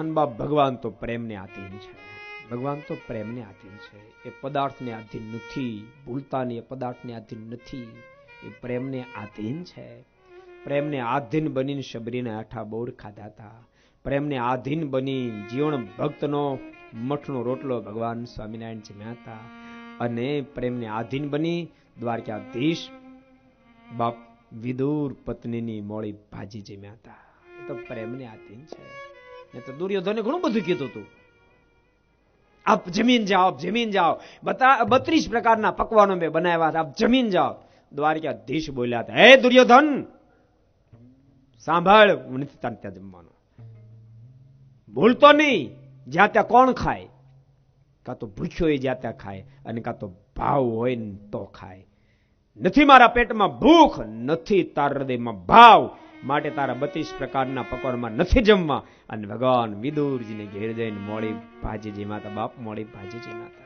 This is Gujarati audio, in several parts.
અને ભગવાન તો પ્રેમને આધીન છે. ભગવાન તો પ્રેમને આધીન છે. એ પદાર્થને આધીન નથી, ભૂલતાની એ પદાર્થને આધીન નથી. એ પ્રેમને આધીન છે. પ્રેમને આધીન બનીને શબરીને આઠા બોર ખાધા હતા. પ્રેમને આધીન બની જીવન ભક્તનો મઠનો રોટલો ભગવાન સ્વામિનારાયણ જમ્યા હતા. અને પ્રેમને આધીન બની દ્વારકાધીશ બાપ વિદુર પત્નીની મોળી ભાજી જમ્યા હતા તો પ્રેમને આધીન છે. તો દુર્યોધને ઘણું બધું કીધું હતું આપ જમીન જાઓ જમીન જાઓ. બતા, બત્રીસ પ્રકારના પકવાનો મેં બનાવ્યા આપ જમીન જાઓ. દ્વારકાધીશ બોલ્યા હતા, હે દુર્યોધન, સાંભળ, હું નથી તારે ત્યાં જમવાનું. ભૂલતો નહીં, જ્યાં ત્યાં કોણ ખાય? કાં તો ભૂખ્યો હોય જ્યાં ત્યાં ખાય, અને કાં તો ભાવ હોય ને તો ખાય. નથી મારા પેટમાં ભૂખ, નથી તાર હૃદયમાં ભાવ. માટે તારા બત્રીસ પ્રકારના પકવાનમાં નથી જમવા. અને ભગવાન વિદુરજીને ઘેર જઈને મોડી ભાજીજી માતા બાપ મોડી ભાજીજી માતા.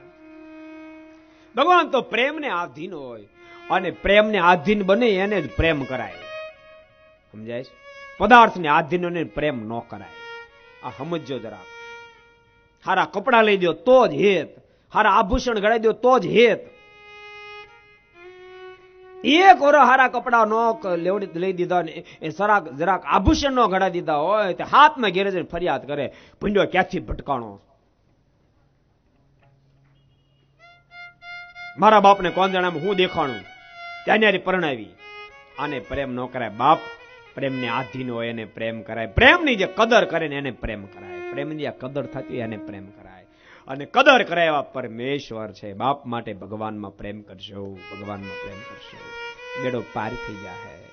ભગવાન તો પ્રેમને આધીન હોય. અને પ્રેમને આધીન બને એને જ પ્રેમ કરાય. સમજાય છે? પદાર્થને આધીનોને પ્રેમ ન કરાય. આ સમજો જરા હારા કપડા લઈ દો તો જ હેત. હારા આભૂષણ ગળાઈ દો તો જ હેત. એક ઓરો હારા કપડા નો લેવડી લઈ દીધા ને એ સરાક જરાક આભૂષણ નો ઘડા દીધા હોય તે હાથમાં ઘેરે જઈને ફરિયાદ કરે ભૂંડો ક્યાંથી ભટકાણો? મારા બાપને કોણ જાણે હું દેખાણું. ત્યાંની પરણાવી. આને પ્રેમ ન કરાય. બાપ પ્રેમને આધીન હોય એને પ્રેમ કરાય. પ્રેમની જે કદર કરે ને એને પ્રેમ કરાય. પ્રેમની જે કદર થતી એને પ્રેમ કરાય. અને કદર કરે એવા પરમેશ્વર છે. બાપ માટે ભગવાનમાં પ્રેમ કરશો ભગવાનમાં પ્રેમ કરશો બેડો પાર થઈ જાય